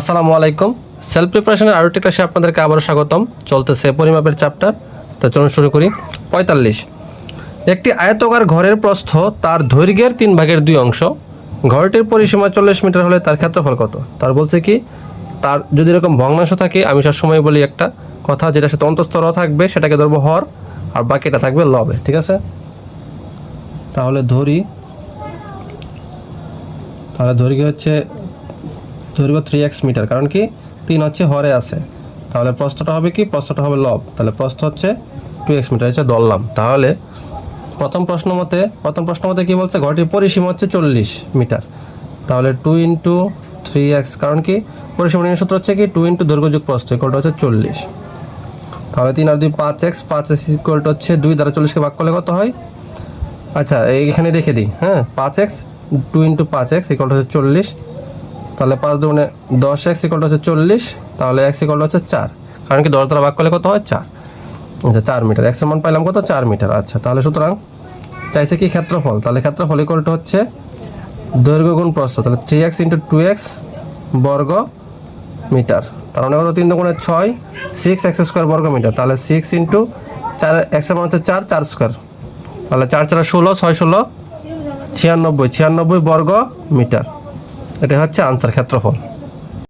আসসালামু আলাইকুম। সেলফ প্রিপারেশনের আরও ক্লাসে আপনাদেরকে আবারও স্বাগতম। চলতেছে পরিমাপের চ্যাপ্টার তো চলুন শুরু করি। পঁয়তাল্লিশ। একটি আয়তকার ঘরের প্রস্থ তার দৈর্ঘ্যের তিন ভাগের দুই অংশ। ঘরটির পরিসীমা চল্লিশ মিটার হলে তার ক্ষেত্রফল কত? তার বলছে কি, তার যদি এরকম ভগ্নাংশ থাকে, আমি সবসময় বলি একটা কথা যেটা সাথে অন্তঃস্তর থাকবে, সেটাকে ধরবো হর, আর বাকিটা থাকবে লবে, ঠিক আছে? তাহলে ধরি, তাহলে দৈর্ঘ্য হচ্ছে দৈর্ঘ্য থ্রি এক্স মিটার কারণ কি? তিন হচ্ছে হরে আছে। তাহলে প্রস্থটা হবে কি? প্রস্থটা হবে লব। তাহলে প্রস্থ হচ্ছে টু এক্স মিটার হচ্ছে ধরলাম। তাহলে প্রথম প্রশ্ন মতে, প্রথম প্রশ্ন মতে কী বলছে? ঘরটির পরিসীমা হচ্ছে চল্লিশ মিটার তাহলে টু ইন্টু থ্রি এক্স কারণ কি? পরিসীমা নির্ণয় সূত্র হচ্ছে কি? টু ইন্টু দৈর্ঘ্য যুগ প্রস্থ ইকুয়ালটা হচ্ছে চল্লিশ। তাহলে তিন আর দুই পাঁচ এক্স পাঁচ এক্স ইকুয়ালটা হচ্ছে দুই দ্বারা চল্লিশকে ভাগ করলে কত হয়? আচ্ছা এইখানে রেখে দিই হ্যাঁ? পাঁচ এক্স টু ইন্টু পাঁচ এক্স ইকুয়ালটা হচ্ছে চল্লিশ। তাহলে পাঁচ দুগুণে দশ এক্স ইকলটা হচ্ছে চল্লিশ, তাহলে এক্স ইকলটা হচ্ছে চার। কারণ কি দশ দ্বারা ভাগ করলে কত হয়? চার। আচ্ছা চার মিটার। এক্সের মান পাইলাম কত? চার মিটার। আচ্ছা তাহলে সুতরাং চাইছে কি ক্ষেত্রফল? তাহলে ক্ষেত্রফল ইকলটা হচ্ছে দৈর্ঘ্য গুণ প্রস্থ, তাহলে three x into two x বর্গ মিটার। তার মানে কত তিন দুগুণে ছয় সিক্স এক্স স্কোয়ার বর্গ মিটার। তাহলে সিক্স ইন্টু চার এক্সের মান হচ্ছে চার চার স্কোয়ার তাহলে চার চার ষোলো, ছয় ষোলো, ছিয়ানব্বই ছিয়ানব্বই বর্গ মিটার। এটা হচ্ছে আনসার ক্ষেত্রফল।